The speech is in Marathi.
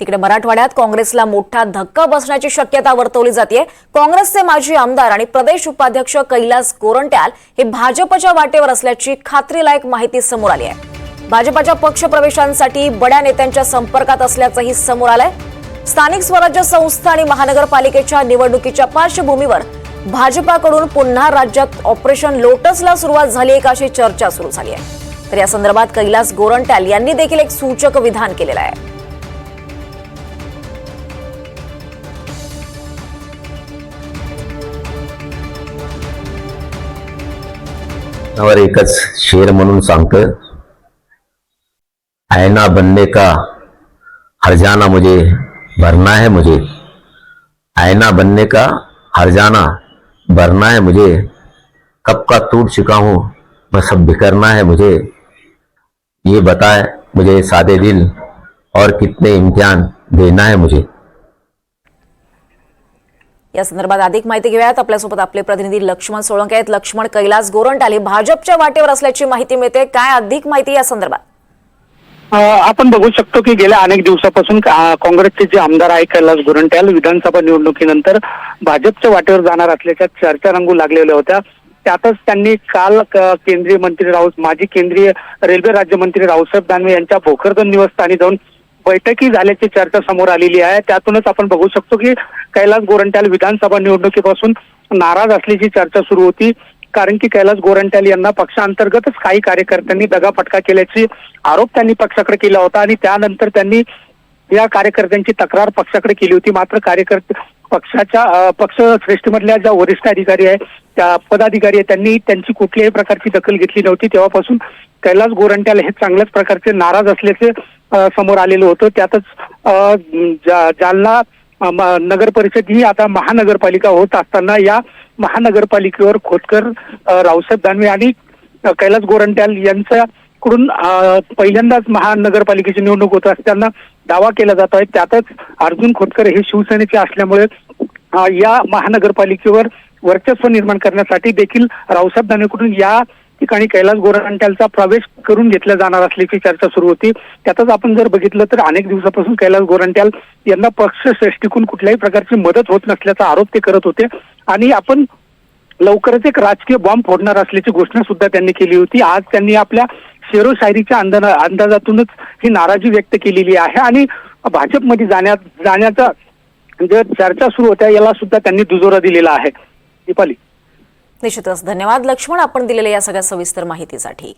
तिकडे मराठवाड्यात काँग्रेसला मोठा धक्का बसण्याची शक्यता वर्तवली जाते काँग्रेसचे माजी आमदार आणि प्रदेश उपाध्यक्ष कैलास कोरंट्याल हे भाजपच्या वाटेवर असल्याची खात्रीलायक माहिती समोर आली आहे. भाजपच्या पक्षप्रवेशांसाठी बड्या नेत्यांच्या संपर्कात असल्याचंही समोर आलंय. स्थानिक स्वराज्य संस्था आणि महानगरपालिकेच्या निवडणुकीच्या पार्श्वभूमीवर भाजपाकडून पुन्हा राज्यात ऑपरेशन लोटसला सुरुवात झाली आहे अशी चर्चा सुरू झाली आहे. तर या संदर्भात कैलास गोरंट्याल यांनी देखील एक सूचक विधान केलेलं आहे. वर एकच शेर म्हणून सांगतोय आयना बनने का हरजाना मुझे भरना है मुझे। आयना बनने का हरजाना भरना है मुझे। कब का टूट चुका हूँ बस अब बिखरना है मुझे। ये बताए मुझे सादे दिल और कितने इम्तिहान देना है मुझे। या संदर्भात अधिक माहिती घेऊयात. आपल्यासोबत आपले प्रतिनिधी लक्ष्मण सोळंके आहेत. लक्ष्मण कैलास गोरंटाले भाजपच्या वाटेवर असल्याची माहिती मिळते. काय अधिक माहिती या संदर्भात? आपण बघू शकतो की गेल्या अनेक दिवसापासून काँग्रेसचे जे आमदार आहे कैलास गोरंट्याल विधानसभा निवडणुकीनंतर भाजपच्या वाटेवर जाणार असल्याच्या चर्चा रंगू लागलेल्या होत्या. त्यातच त्यांनी काल केंद्रीय मंत्री राऊत माजी केंद्रीय रेल्वे राज्यमंत्री रावसाहेब दानवे यांच्या भोकरदन निवासस्थानी जाऊन बैठकी झाल्याची चर्चा समोर आलेली आहे. त्यातूनच आपण बघू शकतो की कैलास गोरंट्याल विधानसभा निवडणुकीपासून नाराज असल्याची चर्चा सुरू होती. कारण की कैलास गोरंट्याल यांना पक्षांतर्गतच काही कार्यकर्त्यांनी दगाफटका केल्याची आरोप त्यांनी पक्षाकडे केला होता आणि त्यानंतर त्यांनी या कार्यकर्त्यांची तक्रार पक्षाकडे केली होती. मात्र कार्यकर्ते पक्षाच्या पक्ष श्रेष्ठीमधल्या ज्या वरिष्ठ अधिकारी आहे त्या पदाधिकारी आहे त्यांनी त्यांची कुठल्याही प्रकारची दखल घेतली नव्हती. तेव्हापासून कैलास गोरंट्याला हे चांगल्याच प्रकारचे नाराज असल्याचे समोर आलेलं होतं. त्यातच जालना नगर परिषद ही आता महानगरपालिका होत असताना या महानगरपालिकेवर खोतकर रावसाहेब दानवे आणि कैलास गोरंट्याल यांच्याकडून पहिल्यांदाच महानगरपालिकेची निवडणूक होत असताना दावा केला जात आहे. त्यातच अर्जुन खोतकर हे शिवसेनेचे असल्यामुळे या महानगरपालिकेवर वर्चस्व निर्माण करण्यासाठी देखील रावसाहेब दानवेकडून या ठिकाणी कैलास गोरंट्यालचा प्रवेश करून घेतला जाणार असल्याची चर्चा सुरू होती. त्यातच आपण जर बघितलं तर अनेक दिवसापासून कैलास गोरंट्याल यांना पक्ष श्रेष्ठीकून कुठल्याही प्रकारची मदत होत नसल्याचा आरोप ते करत होते. आणि आपण लवकरच एक राजकीय बॉम्ब फोडणार असल्याची घोषणा सुद्धा त्यांनी केली होती. आज त्यांनी आपल्या शेरो शायरीच्या अंदाजा अंदाजातूनच ही नाराजी व्यक्त केलेली आहे. आणि भाजपमध्ये जाण्या जाण्याचा ज्या चर्चा सुरू होत्या याला सुद्धा त्यांनी दुजोरा दिलेला आहे. दीपाली. निश्चितच. धन्यवाद. लक्ष्मण आपण दिलेल्या या सगळ्या सविस्तर माहितीसाठी.